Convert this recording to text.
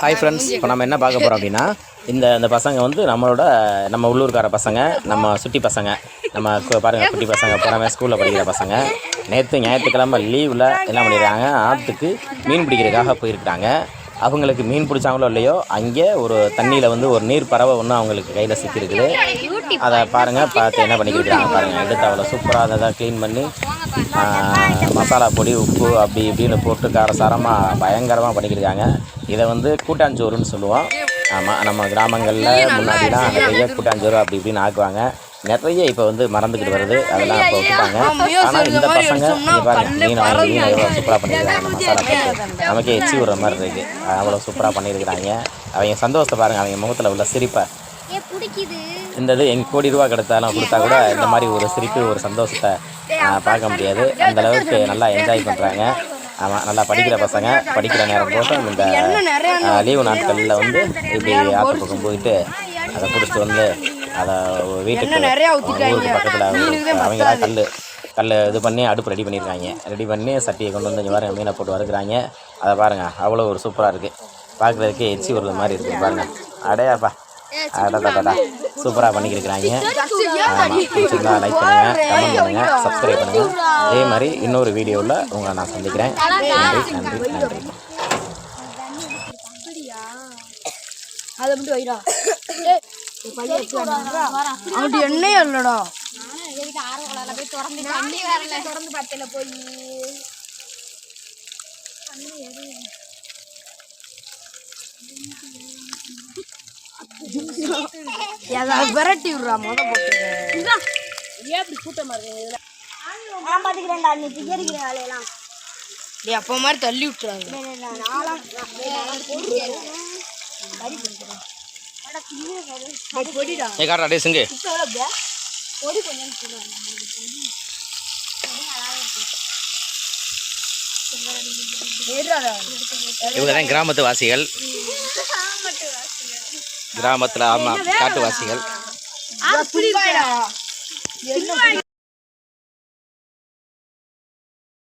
Hi friends இப்போ நம்ம என்ன பார்க்க போகிறோம் அப்படின்னா இந்த இந்த பசங்க வந்து நம்மளோட நம்ம உள்ளூர்கார பசங்க நம்ம சுட்டி பசங்க. நம்ம பாருங்கள் குட்டி பசங்க பூராமே ஸ்கூலில் படிக்கிற பசங்க. நேற்று ஞாயிற்றுக்கிழமை லீவில் என்ன பண்ணிடுறாங்க ஆற்றுக்கு மீன் பிடிக்கிறதுக்காக போயிருக்கிறாங்க. அவங்களுக்கு மீன் பிடிச்சாங்களோ இல்லையோ அங்கே ஒரு தண்ணியில் வந்து ஒரு நீர் பறவை ஒன்று அவங்களுக்கு கையில் சிக்கியிருக்குது. அதை பாருங்கள் பார்த்து என்ன பண்ணிக்கிறாங்க பாருங்கள் எடுத்து அவ்வளோ சூப்பராக அதை க்ளீன் பண்ணி மசாலா பொடி உப்பு அப்படி இப்படின்னு போட்டு காரசாரமாக பயங்கரமாக பண்ணிக்கிருக்காங்க இதை வந்து கூட்டாஞ்சோறுன்னு சொல்லுவோம். ஆமாம் நம்ம கிராமங்களில் முன்னாடிலாம் நிறைய கூட்டாஞ்சோறு அப்படி இப்படின்னு ஆக்குவாங்க. நிறைய இப்போ வந்து மறந்துக்கிட்டு வருது. அதெல்லாம் இப்போ விட்டுட்டாங்க. ஆனால் இந்த பசங்க மீன் வாங்கி எவ்வளோ சூப்பராக பண்ணியிருக்காங்க மசாலா போட்டு. நமக்கே எச்சி விடுற மாதிரி இருக்குது அவ்வளோ சூப்பராக பண்ணியிருக்கிறாங்க அவங்க சந்தோஷத்தை பாருங்கள் அவங்க முகத்தில் உள்ள சிரிப்பை. இந்த இது எங்க கோடி ரூபா கிடைத்தாலும் கொடுத்தா கூட இந்த மாதிரி ஒரு சிரிப்பு ஒரு சந்தோஷத்தை பார்க்க முடியாது. அந்த அளவுக்கு நல்லா என்ஜாய் பண்ணுறாங்க ஆமாம் நல்லா படிக்கிற பசங்க படிக்கிற நேரம் போட்டு இந்த லீவு நாட்களில் வந்து இப்படி ஆற்று பக்கம் போயிட்டு அதை பிடிச்சிட்டு வந்து அதை வீட்டுக்கு ஊருக்கு பக்கத்தில் அவங்க கல் கல் இது பண்ணி அடுப்பு ரெடி பண்ணியிருக்காங்க ரெடி பண்ணி சட்டியை கொண்டு வந்து இங்கே மீனை போட்டு வறுக்கிறாங்க. அதை பாருங்கள் அவ்வளோ ஒரு சூப்பராக இருக்குது பார்க்குறதுக்கே எச்சி ஒரு மாதிரி இருக்குது பாருங்கள் அடையாப்பா. அடடடடா சூப்பராக பண்ணிக்கிருக்கிறாங்க. பிடிச்சிருந்தா லைக் பண்ணுங்கள் கமெண்ட் பண்ணுங்கள் சப்ஸ்கிரைப் பண்ணுங்கள் அதே மாதிரி இன்னொரு வீடியோவில் உங்களை நான் சந்திக்கிறேன். நன்றி நன்றி நன்றி. அதை மட்டும் வைடா. அப்படி எண்ணெய் இல்லடா. போய் திறந்து பத்தில போய் ஏதாவது விரட்டி விடுறா முத போட்டு. நான் பாத்துக்கிறேன்டா நீ திகரிக்கிற வேலையெல்லாம் நீ அப்போ மாதிரி தள்ளி விட்டுறாங்க பொடிடா. ஏ காட்டா டே சிங்கு. இவங்க தான் கிராமத்து வாசிகள். கிராமத்தில் ஆமாம் காட்டு வாசிகள் அப்படிடா